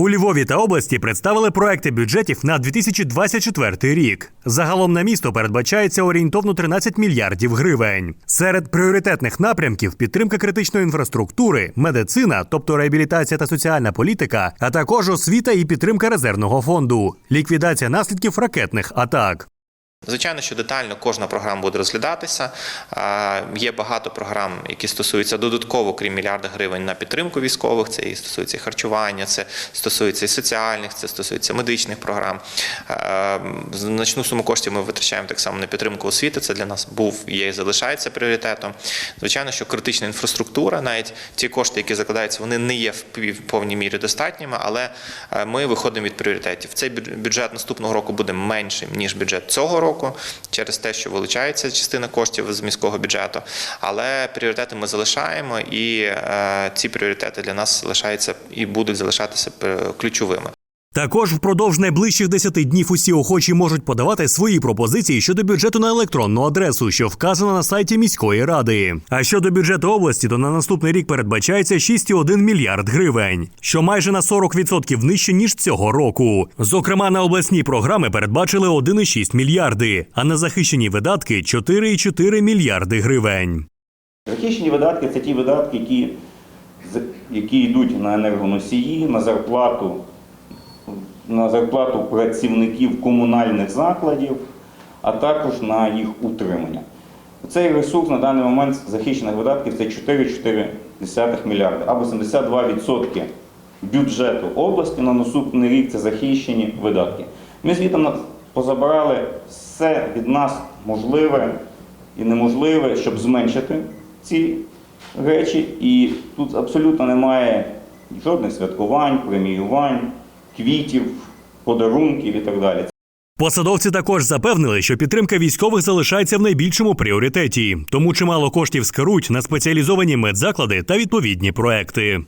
У Львові та області представили проекти бюджетів на 2024 рік. Загалом на місто передбачається орієнтовно 13 мільярдів гривень. Серед пріоритетних напрямків підтримка критичної інфраструктури, медицина, тобто реабілітація та соціальна політика, а також освіта і підтримка резервного фонду, ліквідація наслідків ракетних атак. Звичайно, що детально кожна програма буде розглядатися. Є багато програм, які стосуються додатково, крім мільярда гривень на підтримку військових. Це і стосується і харчування, це стосується і соціальних, це стосується медичних програм. Значну суму коштів ми витрачаємо так само на підтримку освіти. Це для нас був, є і залишається пріоритетом. Звичайно, що критична інфраструктура, навіть ті кошти, які закладаються, вони не є в повній мірі достатніми, але е, ми виходимо від пріоритетів. Цей бюджет наступного року буде меншим ніж бюджет цього року, через те, що вилучається частина коштів з міського бюджету. Але пріоритети ми залишаємо, і е, ці пріоритети для нас залишаються і будуть залишатися е, ключовими. Також впродовж найближчих 10 днів усі охочі можуть подавати свої пропозиції щодо бюджету на електронну адресу, що вказано на сайті міської ради. А щодо бюджету області, то на наступний рік передбачається 6,1 мільярд гривень, що майже на 40% нижче ніж цього року. Зокрема, на обласні програми передбачили 1,6 мільярди, а на захищені видатки 4,4 мільярди гривень. Захищені видатки це ті видатки, які, які йдуть на енергоносії, на зарплату, на зарплату працівників комунальних закладів, а також на їх утримання. Цей ресурс на даний момент захищених видатків це 4,4 мільярди або 72% бюджету області на наступний рік це захищені видатки. Ми звідти на- позабирали все від нас можливе і неможливе, щоб зменшити ці речі. І тут абсолютно немає жодних святкувань, преміювань, квітів, подарунків і так далі. Посадовці також запевнили, що підтримка військових залишається в найбільшому пріоритеті, тому чимало коштів скеруть на спеціалізовані медзаклади та відповідні проекти.